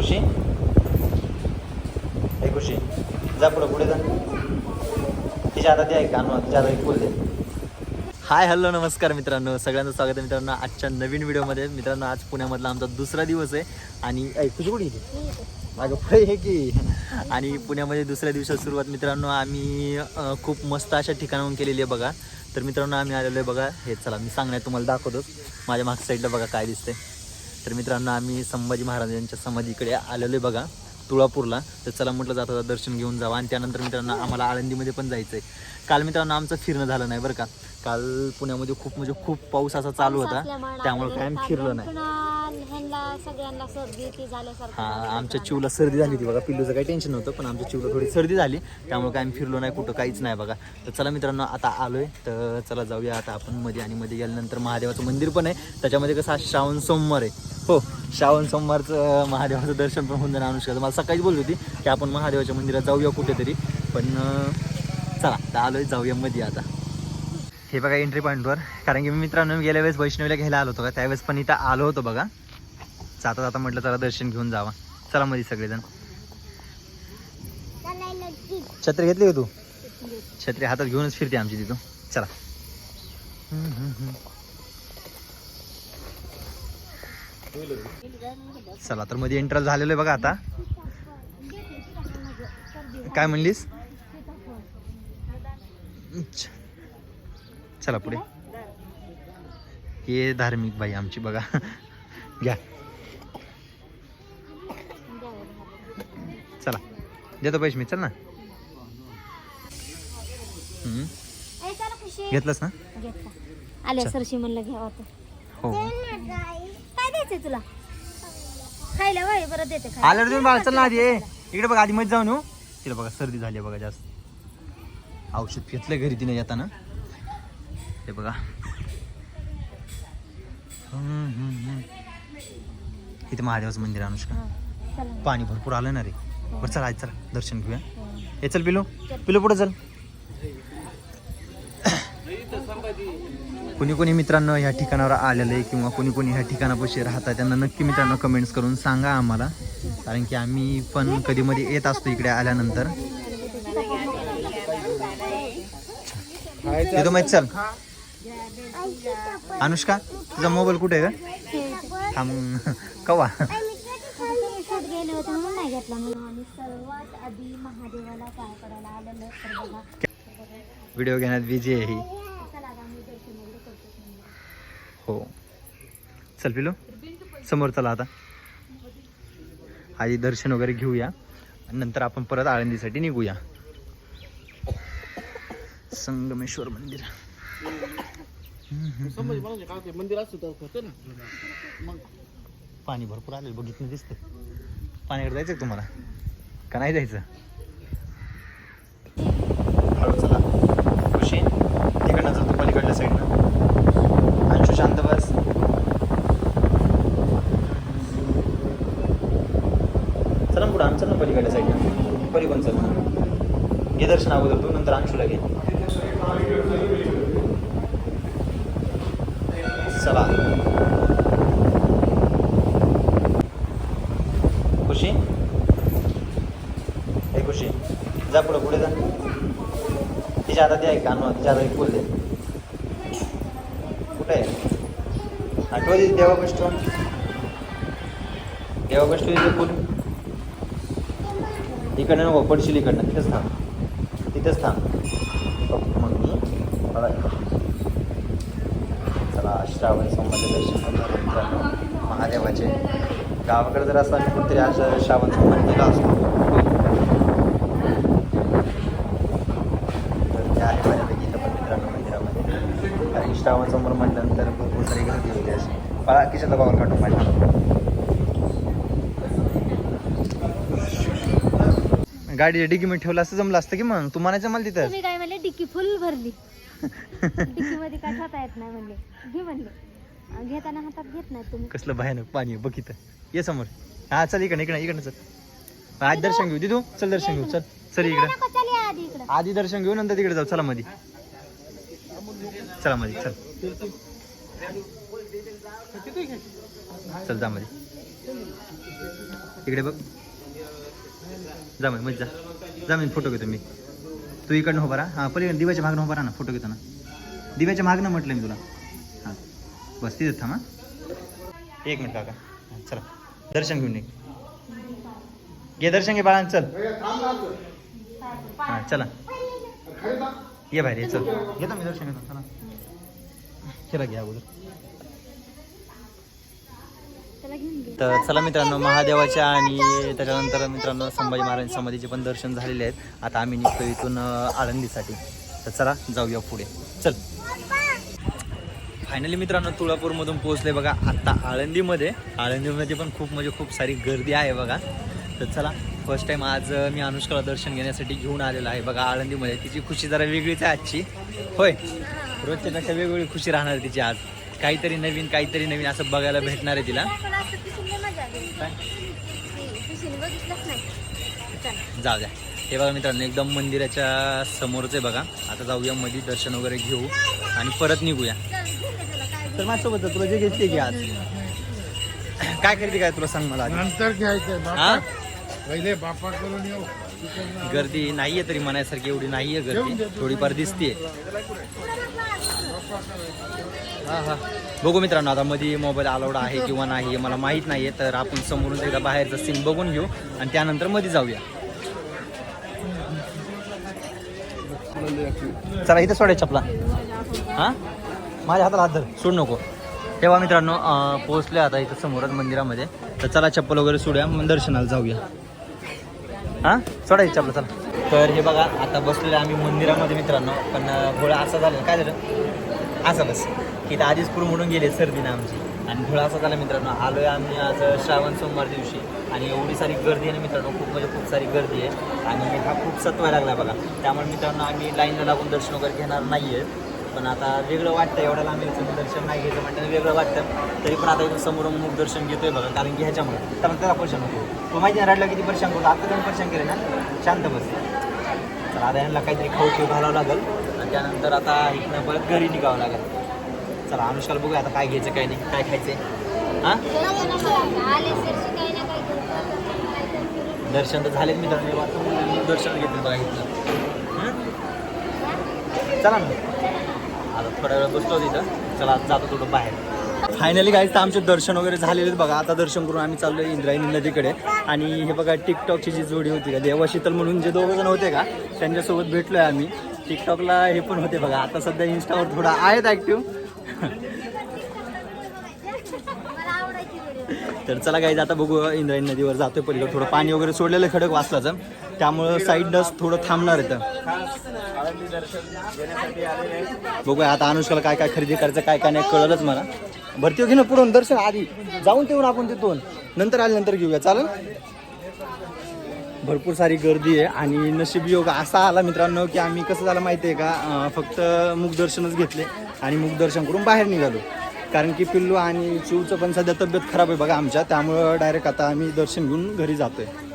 खुशी? हे खुशी. जा पुढं पुढे जा. तिच्या हातात आहे कानवा तिच्या हातात फुल दे. हाय हॅलो नमस्कार मित्रांनो. सगळ्यांचं स्वागत आहे मित्रांनो आजच्या नवीन व्हिडिओमध्ये. मित्रांनो आज पुण्यामधला आमचा दुसरा दिवस आहे. आणि ऐ, तुझी कुठे माझं मागं पुढे हे की. आणि पुण्यामध्ये दुसऱ्या दिवसात सुरुवात मित्रांनो आम्ही खूप मस्त अशा ठिकाणाहून केलेली आहे बघा. तर मित्रांनो आम्ही आलेलो आहे बघा. हे चला मी सांगण्यात तुम्हाला दाखवतो माझ्या मागच्या साईडला बघा काय दिसतंय. तर मित्रांनो आम्ही संभाजी महाराजांच्या समाधीकडे आलेलो आहे बघा तुळापूरला. तर चला म्हटलं जाता जाता दर्शन घेऊन जावं. आणि त्यानंतर मित्रांनो आम्हाला आळंदीमध्ये पण जायचं आहे काल मित्रांनो आमचं फिरणं झालं नाही बरं का. काल पुण्यामध्ये खूप म्हणजे खूप पाऊस असा चालू होता. त्यामुळे काय आम्ही फिरलो नाही. ह्यांना सगळ्यांना सर्दी ती झाल्यासारखं हा झालं. आमच्या चिवला सर्दी झाली होती बघा. पिल्लूचं काही टेन्शन नव्हतं पण आमच्या चिवला थोडी सर्दी झाली. त्यामुळे काय आम्ही फिरलो नाही कुठं काहीच नाही बघा. तर चला मित्रांनो आता आलोय. तर चला जाऊया आता आपण मध्ये आणि मध्ये गेल्यानंतर महादेवाचं मंदिर पण आहे. त्याच्यामध्ये कसं श्रावण सोमवार आहे. हो श्रावण सोमवारचं महादेवाचं दर्शन पण होऊन जाणार अनुष्का मला सकाळीच बोलली होती की आपण महादेवाच्या मंदिरात जाऊया कुठेतरी. पण चला तर आलोय जाऊया मध्ये आता. हे बघा एंट्री पॉईंटवर कारण की मी मित्रांनो मी गेल्या वेळेस वैष्णवीला घ्यायला आलो होतो का? त्यावेळेस पण इथं आलो होतो बघा. जाता जाता म्हटलं चला दर्शन घेऊन जावा. चला मध्ये सगळेजण. छत्री घेतली का तू? छत्री हातात घेऊनच फिरते आमची तिथून चला. चला तर मध्ये एंटर झालेलं आहे बघा आता. काय म्हणलीस? अच्छा. चला पुढे. हे धार्मिक बाई आमची बघा. घ्या. चला. देतो पैसे मी चल ना. घेतलंस ना. आल्या सरशी म्हणलं घ्यावा हो. काय द्यायचंय तुला? खायला वय बरं देते खायला. आलं तुम्ही बाळा चल ना आधी. इकडे बघा आधी मध्ये जाऊन येऊ तिला बघा सर्दी झाली बघा जास्त. औषध घेतलं घरी तिने येताना. ते बघा. हम्म, हम्म, हम्म. इथे महादेवाचं मंदिर आहे, अनुष्का. हा, चला. पाणी भरपूर आलं ना रे. बरं चला आज चला दर्शन घेऊया. हे. चल पिलू. पिलू पुढे चल. कुणी कुणी मित्रांनो ह्या ठिकाणावर आलेलं आहे किंवा कुणी कुणी ह्या ठिकाणापाशी राहतात त्यांना नक्की मित्रांनो कमेंट्स करून सांगा आम्हाला. कारण की आम्ही पण कधी मध्ये येत असतो इकडे आल्यानंतर. येतो माहीत चल. अनुष्का तुझा मोबाईल कुठे आहे का थांब. कवा? व्हिडिओ घेण्यात बिझी आहे ही. हो. चल पिलो समोर चला आता. आधी दर्शन वगैरे घेऊया नंतर आपण परत आळंदीसाठी निघूया. संगमेश्वर मंदिर. संभाजी महाराज का ते मंदिर असतं तर होतं ना. मग पाणी भरपूर आलेलं बघितलं दिसतं. पाण्याकडे जायचं का तुम्हाला? का नाही जायचं? हळू चला. खुशी तिकडनं जातो पलीकडल्या साईडनं अंशू शांत बस. चला ना पुढं आण, ना पलीकडल्या साईडनं पलीकडून चल. ना घे दर्शन अगोदर तू नंतर अंशूला घे. चला. खुशी? हे खुशी. जा पुढं पुढे जा. तिच्या हातात आहे कानवा तिच्या हातात एक फुल दे. कुठे? आहे आठवत येते देवापाशी देवापाशी तिथे फुल? इकडनं नको पडशील इकडनं. तिथंच थांब. तिथेच थांब. मग मी बघा. चला श्रावण सोमवारचे दर्शन करणार मित्रांनो. महादेवाचे. गावाकडे जर असं आम्ही कुठेतरी आज श्रावण सोमवार गेला असतो. तर ते आहे माझ्यापैकी इथं पण मित्रांनो मंदिरामध्ये. कारण श्रावण सोमवार म्हटल्यानंतर भरपूर सारी गर्दी होती अशी. मला किशातला बाबा काढून माझ्या गाडी डिगीमध्ये ठेवलं असं जमलं असतं की मग? तू म्हणायचं मला तिथं. काय म्हणले डिकी फुल भरली. मध्ये काय खाता येत नाही म्हणले. घे म्हणले. घेताना हातात घेत नाही तुम्ही. कसलं भयानक पाणी आहे बघ इथं. ये समोर. हा चल इकडे इकडे इकडे चल. आज दर्शन घेऊ. तिथू चल दर्शन घेऊ चल. चल इकडे. नको, चल या आधी इकडं. आधी दर्शन घेऊ नंतर तिकडे जाऊ. चला मध्ये चला मध्ये चल. चल जा मध्ये इकडे बघ. जा मग जा. जा मी फोटो घेतो मी. तू इकडनं उभा राहा. हां पलीकडे दिव्याच्या मागनं उभा राहा ना फोटो घेतो ना दिव्याच्या मागनं म्हटलं मी तुला. हां. बस तिथं हां. एक मिनिट काका. हां, चला. दर्शन घेऊन ये घे दर्शन घे बाळा चल. हां चला. ये बाहेर ये चल. घेतो मी दर्शन घेतो चला. चला घ्या अगोदर. तर चला मित्रांनो महादेवाच्या आणि त्याच्यानंतर मित्रांनो संभाजी महाराज समाधीचे पण दर्शन झालेले आहेत. आता आम्ही निघतो इथून आळंदीसाठी. तर चला जाऊया पुढे. चल. फायनली मित्रांनो तुळापूरमधून पोहोचले बघा. आत्ता आळंदीमध्ये. आळंदीमध्ये पण खूप म्हणजे खूप सारी गर्दी आहे बघा. तर चला फर्स्ट टाईम आज मी अनुष्काला दर्शन घेण्यासाठी घेऊन आलेलो आहे बघा आळंदीमध्ये. तिची खुशी जरा वेगळीच आहे आजची. होय. रोजच्यापेक्षा वेगवेगळी खुशी राहणार तिची आज. काहीतरी नवीन काहीतरी नवीन असं बघायला भेटणार आहे तिला. जाऊ द्या. हे बघा मित्रांनो एकदम मंदिराच्या समोरच आहे बघा. आता जाऊया मध्ये दर्शन वगैरे घेऊ आणि परत निघूया. तर माझ्यासोबत तुला जे घ्यायचे घे आज. काय खरेदी काय तुला सांग मला. नंतर हा? बापा पहिले येऊ. गर्दी नाहीये तरी म्हणायसारखी एवढी नाहीये गर्दी. थोडीफार दिसतीये. हा हा. बघू मित्रांनो आता मध्ये मोबाईल अलाउड आहे किंवा नाही मला माहीत नाहीये तर आपण समोरून एकदा बाहेरचा सीन बघून घेऊ आणि त्यानंतरमध्ये जाऊया. चला इथं सोडाय चपला हा? माझ्या हाताला हात धर. सोड नको. तेव्हा मित्रांनो पोहोचले आता इथं समोरच मंदिरामध्ये. तर चला चप्पल वगैरे सोडूया मग दर्शनाला जाऊया. हा? सोडायची चपला चला. तर हे बघा आता बसलेले आम्ही मंदिरामध्ये मित्रांनो पण घोळा असा झाला काय झालं? असं बस की इथं आधीच पूर म्हणून गेले सर्दीनं आमची. आणि धुळा असा झाला मित्रांनो आलोय आम्ही आज श्रावण सोमवार दिवशी. आणि एवढी सारी गर्दी आहे ना मित्रांनो खूप म्हणजे खूप सारी गर्दी आहे. आणि हा खूप सत्वा लागला बघा. त्यामुळे मित्रांनो आम्ही लाईनला लागून दर्शन वगैरे घेणार नाही आहे पण आता वेगळं वाटतं एवढ्या लांब यायचं दर्शन नाही घ्यायचं म्हणताना वेगळं वाटतं. तरी पण आता इथून समोरून मुख दर्शन घेतोय बघा कारण की ह्याच्यामुळे. कारण त्याला परेशान होतो तो माहिती नाही रडला किती परेशान करतो आता त्यांनी परेशान केले ना? शांत बस. तर आता यांना काहीतरी खाऊ पिऊ घालावं लागेल. त्यानंतर आता इथनं परत घरी निघावं लागेल. चला अनुष्काला बघूया आता काय घ्यायचं काय नाही काय खायचंय. हां? दर्शन तर झालेच मी धन्यवाद दर्शन घेतलं बघा इथलं चला ना आता थोड्या वेळ बसतो तिथं. चला आता जातो थोडं बाहेर. फायनली काय तर आमचे दर्शन वगैरे झालेले बघा. आता दर्शन करून आम्ही चाललो इंद्रायणी नदीकडे. आणि हे बघा टिकटॉकची जी जोडी होती का देवा शीतल म्हणून जे दोघं जण होते का त्यांच्यासोबत भेटलोय आम्ही. टिकटॉकला हे पण होते बघा. आता सध्या इन्स्टावर थोडा आहेत ॲक्टिव्ह तर चला काही आता बघू इंद्रायणी नदीवर जातोय पलीकडे थोडं पाणी वगैरे सोडलेलं खडक वाचलाचं त्यामुळं साईडनंच थोडं थांबणार आहे बघूया आता अनुष्काला काय काय खरेदी करायचं काय काय नाही कळलंच मला. भरती घेणं पुढून? दर्शन आधी. जाऊन तेवढं आपण तिथून. नंतर आल्यानंतर घेऊया. चालेल? भरपूर सारी गर्दी आहे आणि नशीब योग असा आला मित्रांनो की आम्ही कसं झालं माहिती आहे का? फक्त मुखदर्शनच घेतले आणि मुखदर्शन करून बाहेर निघालो. कारण की पिल्लू आणि चिवचं पण सध्या तब्येत खराब आहे बघा आमच्या. त्यामुळं डायरेक्ट आता आम्ही दर्शन घेऊन घरी जातो आहे